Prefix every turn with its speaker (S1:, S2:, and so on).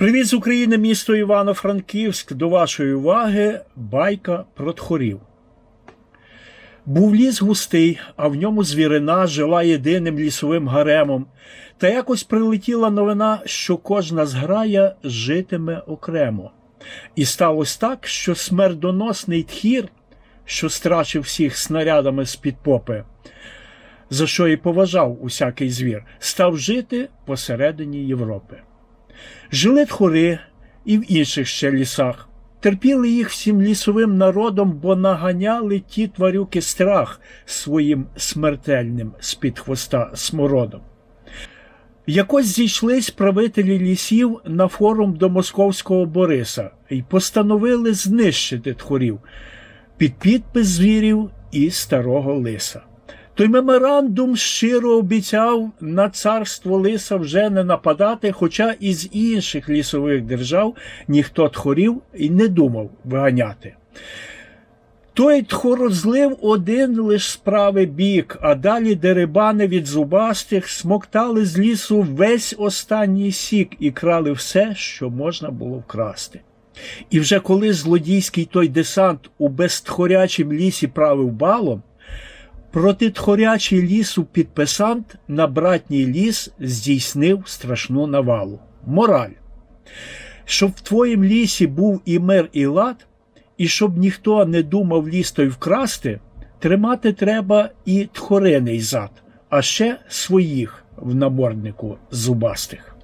S1: Привіт з України, місто Івано-Франківськ. До вашої уваги байка про тхорів. Був ліс густий, а в ньому звірина жила єдиним лісовим гаремом. Та якось прилетіла новина, що кожна зграя житиме окремо. І сталося так, що смердоносний тхір, що страчив всіх снарядами з-під попи, за що і поважав усякий звір, став жити посередині Європи. Жили тхори і в інших ще лісах. Терпіли їх всім лісовим народом, бо наганяли ті тварюки страх своїм смертельним з-під хвоста смородом. Якось зійшлись правителі лісів на форум до московського Бориса і постановили знищити тхорів під підпис звірів і старого лиса. Той меморандум щиро обіцяв на царство лиса вже не нападати, хоча із інших лісових держав ніхто тхорів і не думав виганяти. Той тхорозлив один лиш справи бік, а далі дерибани від зубастих смоктали з лісу весь останній сік і крали все, що можна було вкрасти. І вже коли злодійський той десант у безтхорячім лісі правив балом, Протитхорячий лісу підписант на братній ліс здійснив страшну навалу. Мораль. Щоб в твоїм лісі був і мир, і лад, і щоб ніхто не думав ліс той вкрасти, тримати треба і тхориний зад, а ще своїх в наморднику зубастих.